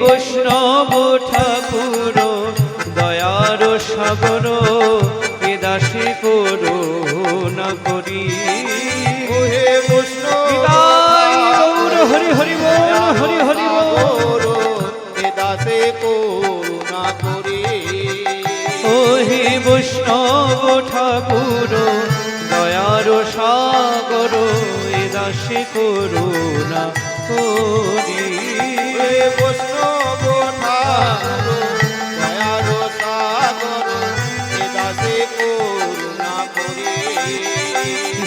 বৈষ্ণব ঠাকুর দয়ার সাগর এ দাসে করুণা করি। ওহে বৈষ্ণব হরি হরি হরি হরি এ দাসে করুণা করি। ও হে বৈষ্ণব ঠাকুর দয়ার সাগর এ দাসে করুণা করি।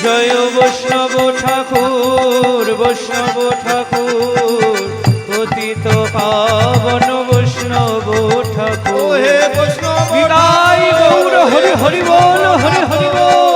জয় বৈষ্ণব ঠাকুর বৈষ্ণব ঠাকুর পতিত পাবন বৈষ্ণব ঠাকুর। ওহে বৈষ্ণব হরি হরি বল হরি হরি বল।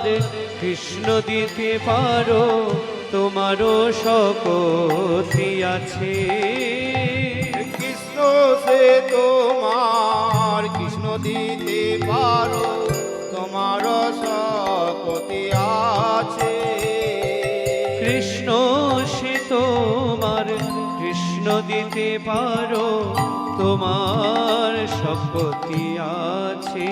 তোমার কৃষ্ণ দিতে পারো তোমারও শকতি আছে। কৃষ্ণ সে তোমার কৃষ্ণ দিতে পারো তোমার শপতি আছে। কৃষ্ণ সে তোমার কৃষ্ণ দিতে পারো তোমার শকতি আছে।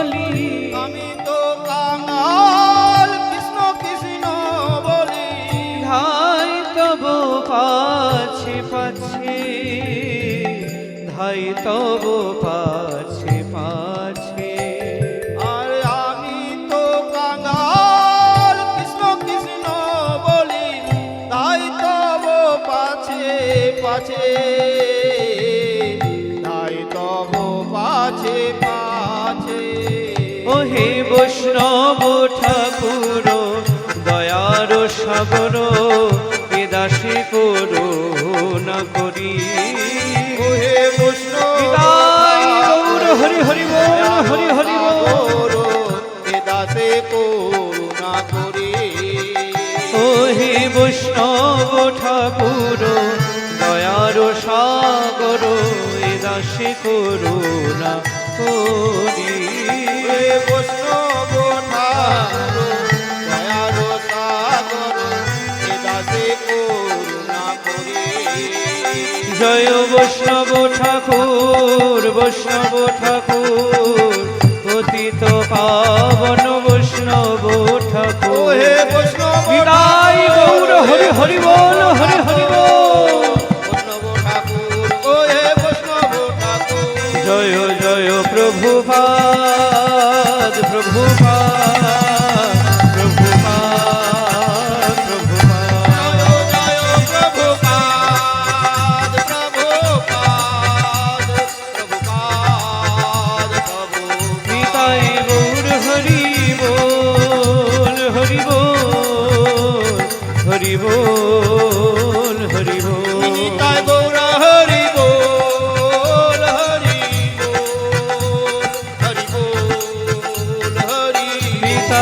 বলি আমি তো কাঙাল কৃষ্ণ কৃষ্ণ বলি। ধাই তব পাছে পাছে ধাই তব পাছে পাছে। আর আমি তো কাঙাল কৃষ্ণ কৃষ্ণ বলি তাই তব পাছে পাছে। বৈষ্ণব ঠাকুর দয়ার সাগর এ দাসে করুণা করি। ওহে বৈষ্ণব হরি হরি হরি হরি এ দাসে করুণা করি। ওহে বৈষ্ণব ঠাকুর দয়ার সাগর এ দাসে করুণা করি। বৈষ্ণব ঠাকুর দয়ার সাগর এ দাসে করুণা করি। জয় বৈষ্ণব ঠাকুর বৈষ্ণব ঠাকুর পতিত পাবন বৈষ্ণব ঠাকুর। জয় জয় প্রভুপাদ প্রভুপাদ প্রভুপাদ প্রভুপাদ প্রভু নিতাই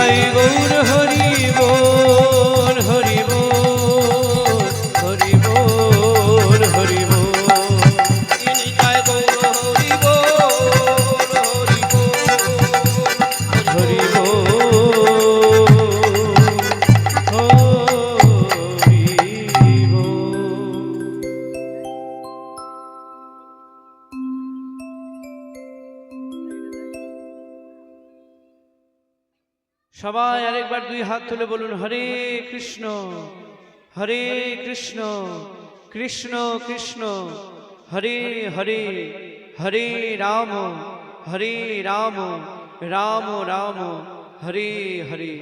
জয় গো সবাই আরেকবার দুই হাত তুলে বলুন, হরে কৃষ্ণ হরে কৃষ্ণ কৃষ্ণ কৃষ্ণ, হরে হরে হরে রাম হরে রাম রাম রাম, হরে হরে।